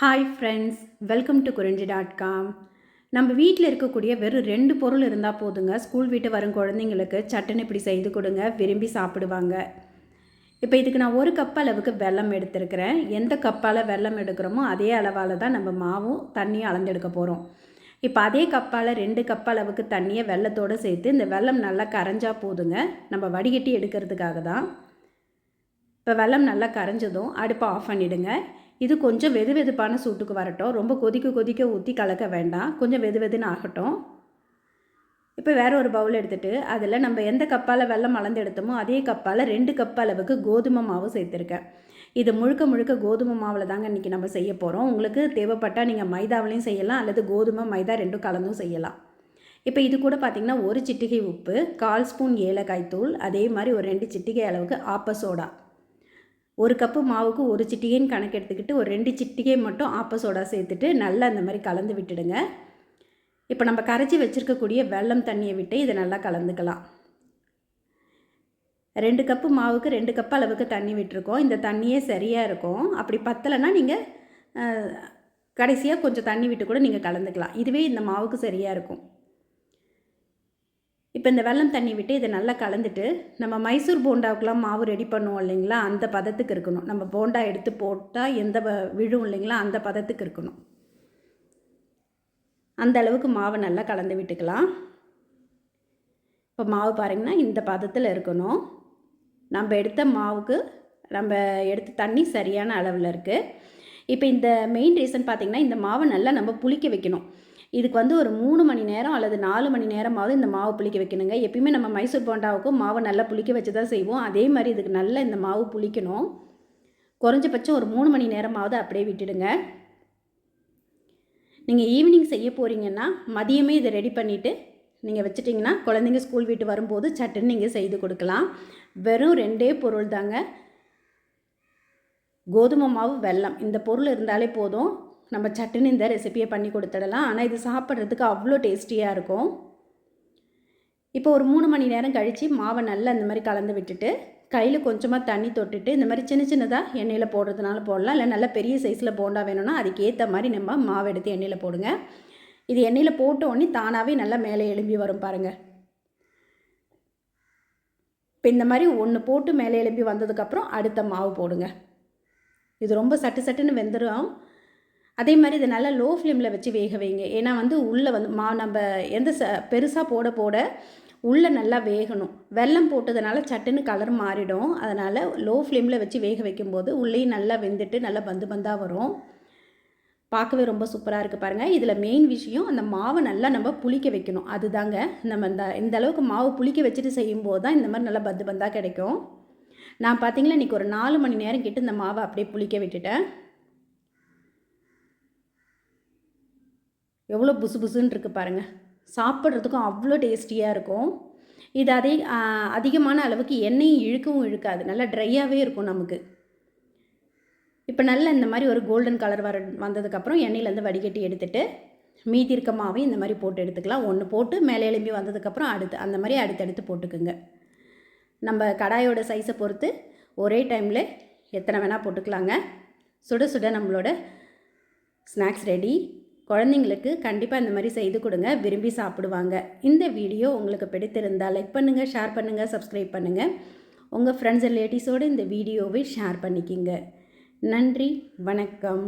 Hi friends welcome to Kurinji dot com நம்ம வீட்டில் இருக்கக்கூடிய வெறும் ரெண்டு பொருள் இருந்தால் போதுங்க. ஸ்கூல் வீட்டு வரும் குழந்தைங்களுக்கு சட்டன் இப்படி செய்து கொடுங்க விரும்பி சாப்பிடுவாங்க. இப்போ இதுக்கு நான் ஒரு கப் அளவுக்கு வெல்லம் எடுத்திருக்கிறேன். எந்த கப்பால் வெல்லம் எடுக்கிறோமோ அதே அளவால் தான் நம்ம மாவும் தண்ணியும் அளந்தெடுக்க போகிறோம் இப்போ அதே கப்பால் ரெண்டு கப் அளவுக்கு தண்ணியை வெள்ளத்தோடு சேர்த்து இந்த வெல்லம் நல்லா கரைஞ்சா போதுங்க. நம்ம வடிகட்டி எடுக்கிறதுக்காக தான். இப்போ வெல்லம் நல்லா கரைஞ்சதும் அடுப்பை ஆஃப் பண்ணிவிடுங்க இது கொஞ்சம் வெது வெதுப்பான சூட்டுக்கு வரட்டும். ரொம்ப கொதிக்க கொதிக்க ஊற்றி கலக்க வேண்டாம். கொஞ்சம் வெது வெதுன்னு ஆகட்டும். இப்போ வேறு ஒரு பவுல் எடுத்துகிட்டு அதில் நம்ம எந்த கப்பால் வெள்ளம் மலர்ந்து எடுத்தோமோ அதே கப்பால் ரெண்டு கப் அளவுக்கு கோதுமை மாவு சேர்த்துருக்கேன். இது முழுக்க முழுக்க கோதுமை மாவில் தாங்க இன்றைக்கி நம்ம செய்ய போகிறோம் உங்களுக்கு தேவைப்பட்டால் நீங்கள் மைதாவிலையும் செய்யலாம் அல்லது கோதுமை மைதா ரெண்டும் கலந்தும் செய்யலாம். இப்போ இது கூட பார்த்திங்கன்னா ஒரு சிட்டிகை உப்பு கால் ஸ்பூன் ஏலக்காய் தூள் அதே மாதிரி ஒரு ரெண்டு சிட்டிகை அளவுக்கு ஆப்ப சோடா. ஒரு கப்பு மாவுக்கு ஒரு சிட்டிகைன்னு கணக்கு எடுத்துக்கிட்டு ஒரு ரெண்டு சிட்டிகை மட்டும் ஆப்ப சோடா சேர்த்துட்டு நல்லா அந்த மாதிரி கலந்து விட்டுடுங்க. இப்போ நம்ம கரைச்சி வச்சுருக்கக்கூடிய வெள்ளம் தண்ணியை விட்டு இதை நல்லா கலந்துக்கலாம். ரெண்டு கப்பு மாவுக்கு ரெண்டு கப் அளவுக்கு தண்ணி விட்டுருக்கோம். இந்த தண்ணியே சரியாக இருக்கும். அப்படி பத்தலைன்னா நீங்கள் கடைசியாக கொஞ்சம் தண்ணி விட்டு கூட நீங்கள் கலந்துக்கலாம். இதுவே இந்த மாவுக்கு சரியாக இருக்கும். இப்போ இந்த வெள்ளம் தண்ணி விட்டு இதை நல்லா கலந்துட்டு நம்ம மைசூர் போண்டாவுக்கெலாம் மாவு ரெடி பண்ணுவோம் இல்லைங்களா? அந்த பதத்துக்கு இருக்கணும். நம்ம போண்டா எடுத்து போட்டால் எந்த விழும் இல்லைங்களா? அந்த பதத்துக்கு இருக்கணும். அந்த அளவுக்கு மாவை நல்லா கலந்து விட்டுக்கலாம். இப்போ மாவு பாருங்கன்னா இந்த பதத்தில் இருக்கணும். நம்ம எடுத்த மாவுக்கு நம்ம எடுத்த தண்ணி சரியான அளவில் இருக்குது இப்போ இந்த மெயின் ரீசன் பார்த்திங்கன்னா இந்த மாவை நல்லா நம்ம புளிக்க வைக்கணும். இதுக்கு வந்து ஒரு மூணு மணி நேரம் அல்லது நாலு மணி நேரமாவது இந்த மாவு புளிக்க வைக்கணுங்க. எப்பயுமே நம்ம மைசூர் போண்டாவுக்கும் மாவை நல்லா புளிக்க வச்சு தான் செய்வோம். அதே மாதிரி இதுக்கு நல்லா இந்த மாவு புளிக்கணும். குறைஞ்சபட்சம் ஒரு மூணு மணி நேரமாவது அப்படியே விட்டுடுங்க. நீங்கள் ஈவினிங் செய்ய போகிறீங்கன்னா மதியமே இதை ரெடி பண்ணிவிட்டு நீங்கள் வச்சுட்டிங்கன்னா குழந்தைங்க ஸ்கூல் விட்டு வரும்போது சட்டுன்னு நீங்கள் செய்து கொடுக்கலாம். வெறும் ரெண்டே பொருள் தாங்க கோதுமை மாவு வெல்லம். இந்த பொருள் இருந்தாலே போதும். நம்ம சட்டுன்னு இந்த ரெசிப்பியை பண்ணி கொடுத்துடலாம். ஆனால் இது சாப்பிட்றதுக்கு அவ்வளோ டேஸ்டியாக இருக்கும். இப்போ ஒரு மூணு மணி நேரம் கழித்து மாவை நல்லா இந்த மாதிரி கலந்து விட்டுட்டு கையில் கொஞ்சமாக தண்ணி தொட்டுட்டு இந்த மாதிரி சின்ன சின்னதாக எண்ணெயில் போடுறதுனால போடலாம். இல்லை நல்ல பெரிய சைஸில் போண்டா வேணும்னா அதுக்கேற்ற மாதிரி நம்ம மாவு எடுத்து எண்ணெயில் போடுங்க. இது எண்ணெயில் போட்ட உடனே தானாகவே நல்லா மேலே எழும்பி வரும் பாருங்கள் இப்போ இந்த மாதிரி ஒன்று போட்டு மேலே எழும்பி வந்ததுக்கப்புறம் அடுத்த மாவு போடுங்க. இது ரொம்ப சட்டு சட்டுன்னு வெந்துடும் அதே மாதிரி இதை நல்லா லோ ஃப்ளேமில் வச்சு வேக வைங்க. ஏன்னா வந்து உள்ளே வந்து மா நம்ம எந்த ச பெருசாக போட போட உள்ளே நல்லா வேகணும். வெல்லம் போட்டதுனால சட்டுன்னு கலர் மாறிடும். அதனால் லோ ஃப்ளேமில் வச்சு வேக வைக்கும்போது உள்ளேயும் நல்லா வெந்துட்டு நல்லா பந்து பந்தாக வரும். பார்க்கவே ரொம்ப சூப்பராக இருக்குது பாருங்கள் இதில் மெயின் விஷயம் அந்த மாவை நல்லா நம்ம புளிக்க வைக்கணும். அதுதாங்க. நம்ம இந்த இந்த அளவுக்கு மாவு புளிக்க வச்சுட்டு செய்யும்போது தான் இந்த மாதிரி நல்லா பந்து பந்தாக கிடைக்கும். நான் பார்த்தீங்களா இன்றைக்கி ஒரு நாலு மணி நேரம் கிட்ட இந்த மாவை அப்படியே புளிக்க விட்டுட்டேன். எவ்வளோ புசு புசுன்னு இருக்குது பாருங்கள் சாப்பிட்றதுக்கும் அவ்வளோ டேஸ்டியாக இருக்கும். இது அதே அதிகமான அளவுக்கு எண்ணெயும் இழுக்கவும் இழுக்காது. நல்லா ட்ரையாகவே இருக்கும் நமக்கு. இப்போ நல்லா இந்த மாதிரி ஒரு கோல்டன் கலர் வர வந்ததுக்கப்புறம் எண்ணெயிலேருந்து வடிகட்டி எடுத்துகிட்டு மீதி இருக்க மாவையும் இந்த மாதிரி போட்டு எடுத்துக்கலாம். ஒன்று போட்டு மேலே எலும்பி வந்ததுக்கப்புறம் அடுத்து அந்த மாதிரி அடுத்தடுத்து போட்டுக்குங்க. நம்ம கடாயோட சைஸை பொறுத்து ஒரே டைமில் எத்தனை வேணால் போட்டுக்கலாங்க. சுட சுட நம்மளோட ஸ்நாக்ஸ் ரெடி குழந்தைங்களுக்கு கண்டிப்பாக இந்த மாதிரி செய்து கொடுங்க. விரும்பி சாப்பிடுவாங்க. இந்த வீடியோ உங்களுக்கு பிடித்திருந்தால் லைக் பண்ணுங்கள் ஷேர் பண்ணுங்கள் சப்ஸ்கிரைப் பண்ணுங்கள் உங்கள் ஃப்ரெண்ட்ஸ் ரிலேட்டிவ்ஸோடு இந்த வீடியோவை ஷேர் பண்ணிக்கிங்க. நன்றி வணக்கம்.